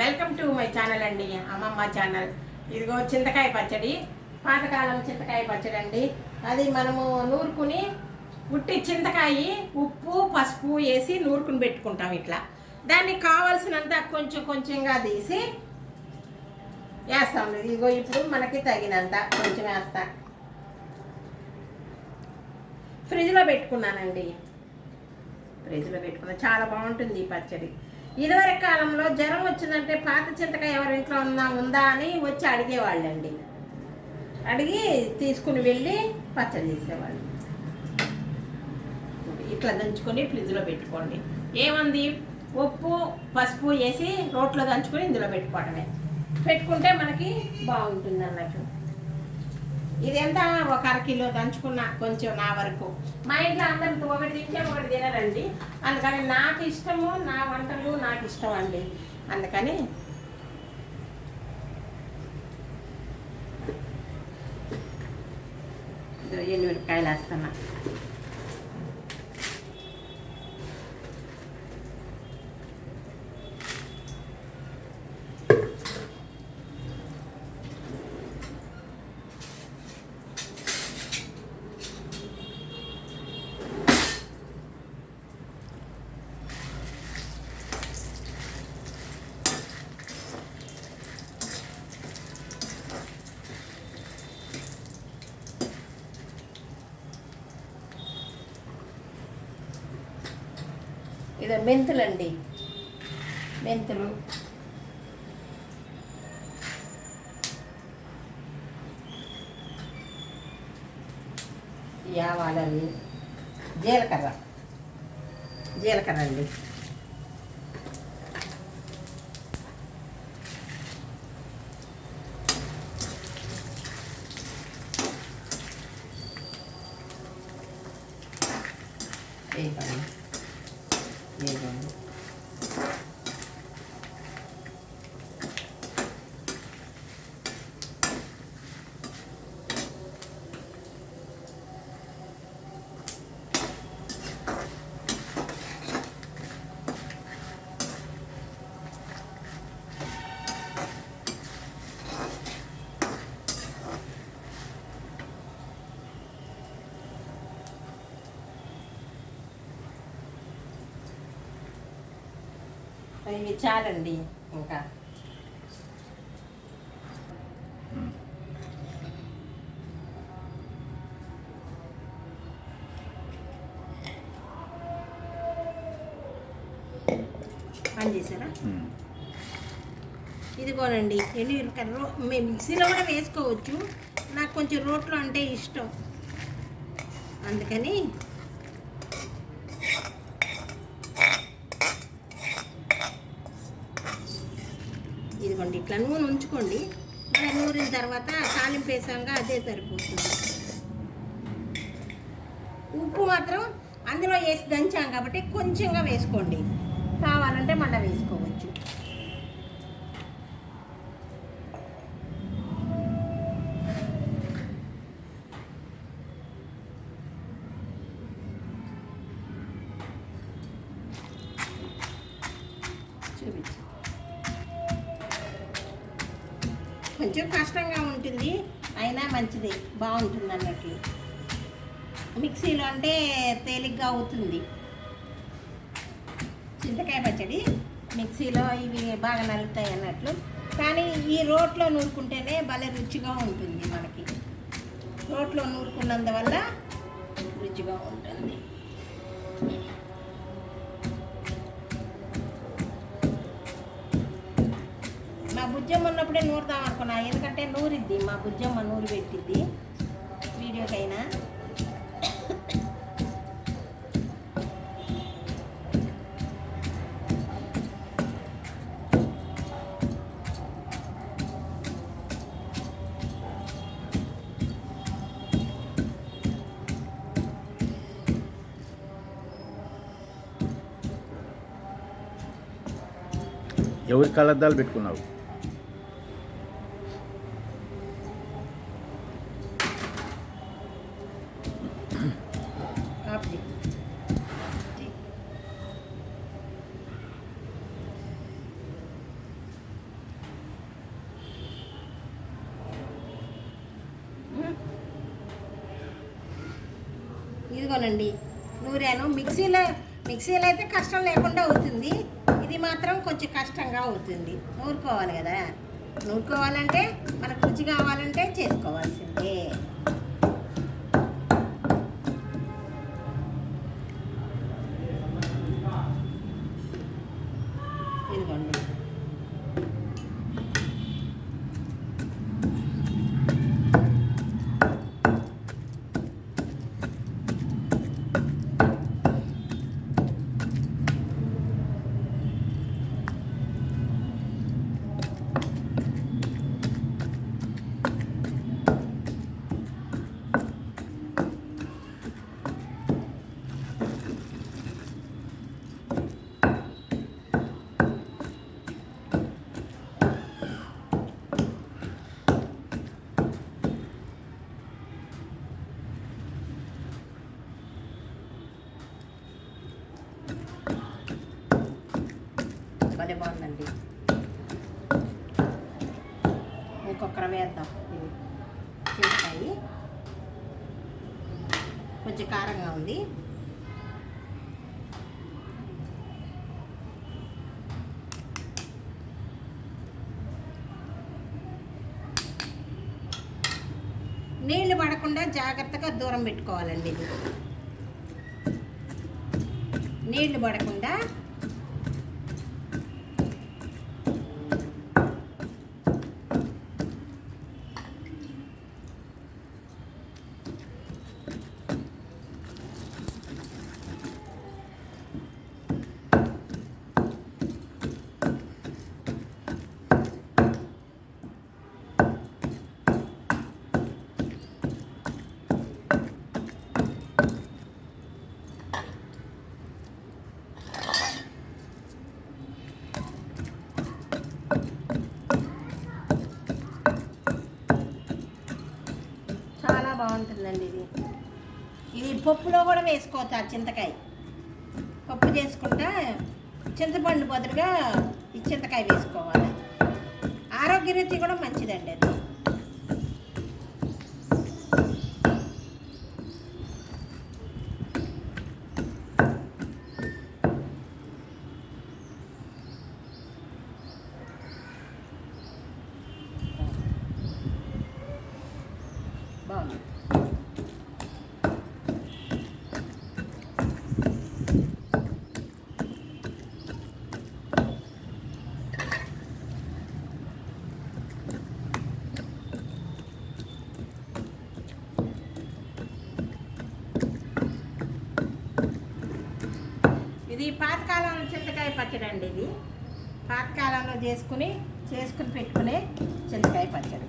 Welcome to my channel అండి అమ్మమ్మ channel ఇదిగో చింతకాయ పచ్చడి పాతకాలం చింతకాయ పచ్చడి అండి. అది మనము నూరుకుని ఉట్టి చింతకాయ ఉప్పు పసుపు వేసి నూరుకుని పెట్టుకుంటాం ఇట్లా. దానికి కావాల్సినంత కొంచెం కొంచెంగా తీసి వేస్తాం. ఇదిగో ఇప్పుడు మనకి తగినంత కొంచెం వేస్తా. ఫ్రిడ్జ్లో పెట్టుకున్నానండి. ఫ్రిడ్జ్లో పెట్టుకున్నా. చాలా బాగుంటుంది ఈ పచ్చడి. ఇదివరకు కాలంలో జ్వరం వచ్చిందంటే పాత చింతకాయ ఎవరి ఇంట్లో ఉందా ఉందా అని వచ్చి అడిగేవాళ్ళండి. అడిగి తీసుకుని వెళ్ళి పచ్చడి చేసేవాళ్ళు. ఇట్లా దంచుకొని ఫ్రిడ్జ్లో పెట్టుకోండి. ఏముంది? ఉప్పు పసుపు వేసి రోట్లో దంచుకొని ఇందులో పెట్టుకోవడమే. పెట్టుకుంటే మనకి బాగుంటుంది అన్నట్టు. ఇది ఎంత ఒక అర కిలో దంచుకున్న కొంచెం నా వరకు. మా ఇంట్లో అందరికి ఒకటి తింటే ఒకటి తినరండి. అందుకని నాకు ఇష్టము నా వంటలు నాకు ఇష్టం అండి. అందుకని ఎన్ని ఎండుమిరపకాయలు వేస్తున్నా. మెంతులు మెంతులండి. మెంతులు. యావాలని జీలకర్ర. జీలకర్ర అండి. ఇవి చాలండి ఇంకా. పని చేశారా? ఇదిగోనండి ఎన్ని రో మేము మిక్సీలో కూడా వేసుకోవచ్చు. నాకు కొంచెం రోట్లో అంటే ఇష్టం. అందుకని ఇదిగోండి ఇట్లా నూనె ఉంచుకోండి. మళ్ళీ నూరిన తర్వాత తాలింపు వేసాక అదే సరిపోతుంది. ఉప్పు మాత్రం అందులో వేసి దంచాం కాబట్టి కొంచెంగా వేసుకోండి. కావాలంటే మళ్ళీ వేసుకోవచ్చు. కొంచెం కష్టంగా ఉంటుంది అయినా మంచిది. బాగుంటుంది అన్నట్లు. మిక్సీలో అంటే తేలిగ్గా అవుతుంది. చింతకాయ పచ్చడి మిక్సీలో ఇవి బాగా నలుగుతాయి అన్నట్లు. కానీ ఈ రోట్లో నూరుకుంటేనే భలే రుచిగా ఉంటుంది మనకి. రోట్లో నూరుకున్నందువల్ల రుచిగా ఉంటుంది. బుజ్జమ్మ ఉన్నప్పుడే నూరుదాం అనుకున్నా. ఎందుకంటే నూరిద్ది మా బుజ్జమ్మ నూరు పెట్టిద్ది. వీడియోకైనా. ఎవరి కళ్ళద్దాలు పెట్టుకున్నావు? అండి నూరాను. మిక్సీలో మిక్సీలో అయితే కష్టం లేకుండా అవుతుంది. ఇది మాత్రం కొంచెం కష్టంగా అవుతుంది. నూరుకోవాలి కదా. నూరుకోవాలంటే మనకు రుచి కావాలంటే చేసుకోవాల్సిందే. ఇదిగోండి. భలే ఇంకొకరు వేద్దాం. ఇది చేస్తాయి. కొంచెం కారంగా ఉంది. నీళ్ళు పడకుండా జాగ్రత్తగా దూరం పెట్టుకోవాలండి ఇది. నీళ్ళు పడకుండా చాలా బాగుంటుందండి ఇది. ఇది పప్పులో కూడా వేసుకోవచ్చు ఆ చింతకాయ? పప్పు చేసుకుంటా చింతపండు బదులుగా ఈ చింతకాయ వేసుకోవాలి. ఆరోగ్య రీతి కూడా మంచిదండి అది. బాగుంది ఇది పాతకాలంలో పచ్చడి అండి ఇది. పాతకాలంలో చేసుకుని చేసుకుని పెట్టుకునే చెనక్కాయ పచ్చడి.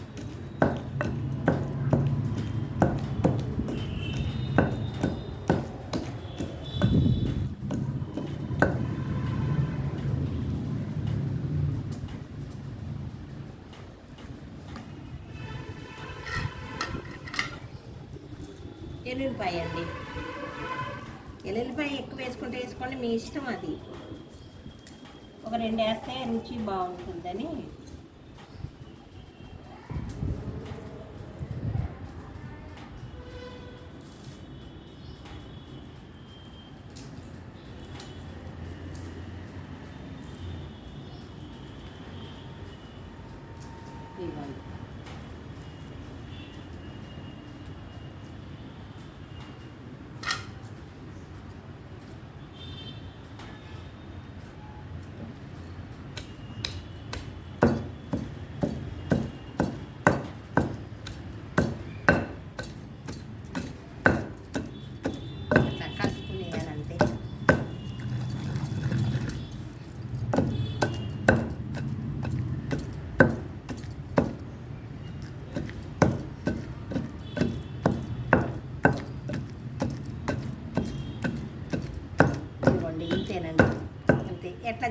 ఎల్లుల్లిపాయ అండి. ఎల్లుల్లిపాయ ఎక్కువ వేసుకుంటే వేసుకోండి మీ ఇష్టం అది. ఒక రెండు వేస్తే రుచి బాగుంటుందని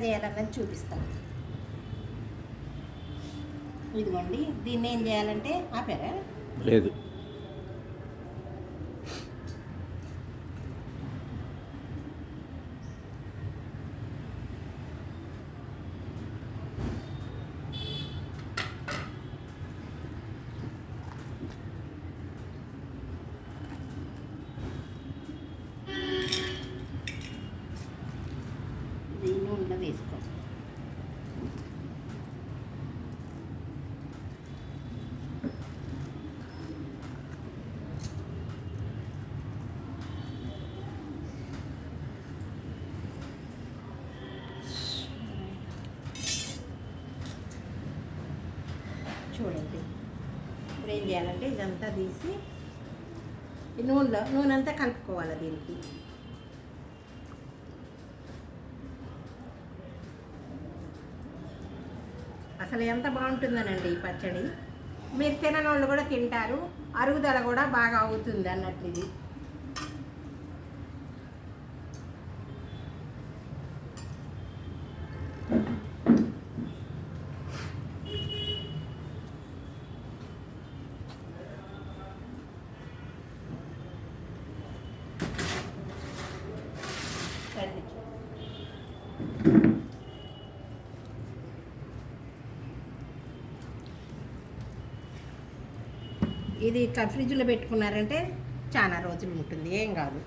చేయాలన్నది చూపిస్తాను. ఇదిగోండి దీన్ని ఏం చేయాలంటే ఆపారా? లేదు. ఇప్పుడు ఏం చేయాలంటే ఇదంతా తీసి ఈ నూనెలో నూనె అంతా కలుపుకోవాలి దీనికి. అసలు ఎంత బాగుంటుందనండి ఈ పచ్చడి. మీరు తినని వాళ్ళు కూడా తింటారు. అరుగుదల కూడా బాగా అవుతుంది అన్నట్లు ఇది రండి. ఇది ఇట్లా ఫ్రిడ్జ్లో పెట్టుకున్నారంటే చాలా రోజులు ఉంటుంది ఏం కాదు.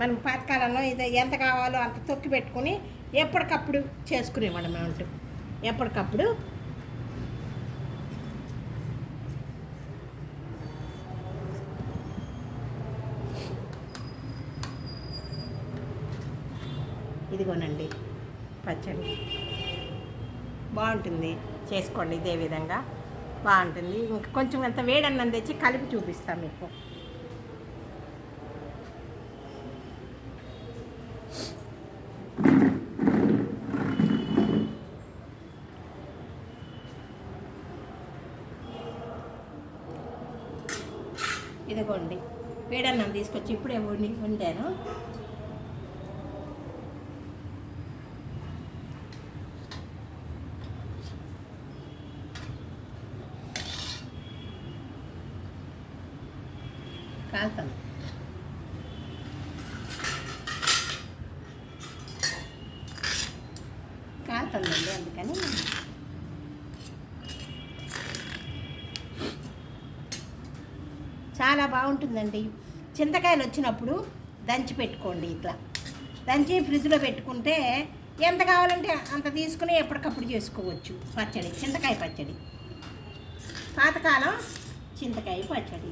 మనం పాతకాలంలో ఇది ఎంత కావాలో అంత తొక్కి పెట్టుకుని ఎప్పటికప్పుడు చేసుకునేవాళ్ళం మేము ఎప్పటికప్పుడు ఇదిగోనండి పచ్చడి. బాగుంటుంది చేసుకోండి ఇదే విధంగా. బాగుంటుంది. ఇంక కొంచెం అంత వేడన్నం తెచ్చి కలిపి చూపిస్తాం మీకు. ఇదిగోండి. వేడన్నం తీసుకొచ్చి ఇప్పుడే వండి వండాను. కాలుతాం కాలుతుందండి అందుకని. చాలా బాగుంటుందండి. చింతకాయలు వచ్చినప్పుడు దంచి పెట్టుకోండి ఇట్లా. దంచి ఫ్రిడ్జ్లో పెట్టుకుంటే ఎంత కావాలంటే అంత తీసుకుని ఎప్పటికప్పుడు చేసుకోవచ్చు. పచ్చడి చింతకాయ పచ్చడి. పాతకాలం చింతకాయ పచ్చడి.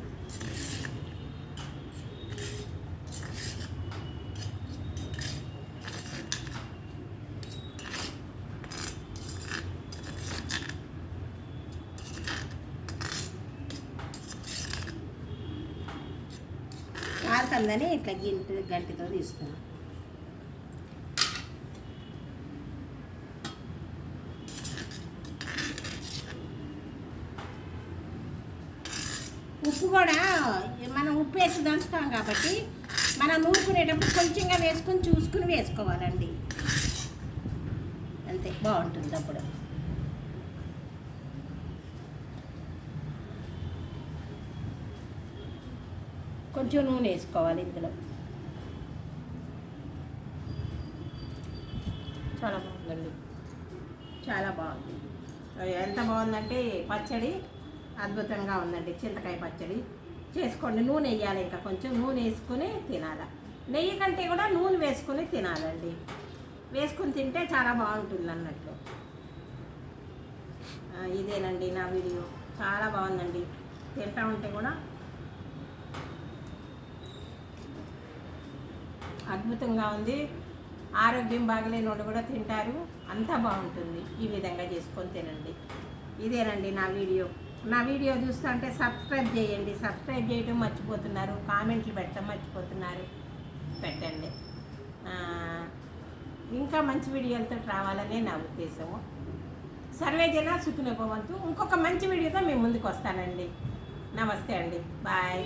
ఇట్లా గింటి గంటితో తీస్తున్నాం ఉప్పు కూడా మనం ఉప్పు వేసి దంచుతాం కాబట్టి మనం నూరుకునేటప్పుడు కొంచెంగా వేసుకొని చూసుకుని వేసుకోవాలండి. అంతే బాగుంటుంది అప్పుడు. కొంచెం నూనె వేసుకోవాలి ఇందులో. చాలా బాగుందండి. చాలా బాగుంది. ఎంత బాగుందంటే పచ్చడి అద్భుతంగా ఉందండి చింతకాయ పచ్చడి. చేసుకోండి నూనె వేయాలి ఇంకా కొంచెం. నూనె వేసుకొని తినాలి. నెయ్యి కంటే కూడా నూనె వేసుకొని తినాలండి. వేసుకొని తింటే చాలా బాగుంటుంది అన్నట్లు ఇదేనండి నా వీడియో. చాలా బాగుందండి. తింటా ఉంటే కూడా అద్భుతంగా ఉంది. ఆరోగ్యం బాగలేని వాళ్ళు కూడా తింటారు. అంతా బాగుంటుంది. ఈ విధంగా చేసుకొని తినండి. ఇదేనండి నా వీడియో. నా వీడియో చూస్తుంటే సబ్స్క్రైబ్ చేయండి. సబ్స్క్రైబ్ చేయడం మర్చిపోతున్నారు. కామెంట్లు పెట్టడం మర్చిపోతున్నారు. పెట్టండి. ఇంకా మంచి వీడియోలతో రావాలనే నా ఉద్దేశము. సర్వే జన సుఖినోభవంతు ఇంకొక మంచి వీడియోతో మేము ముందుకు వస్తానండి. నమస్తే అండి. బాయ్.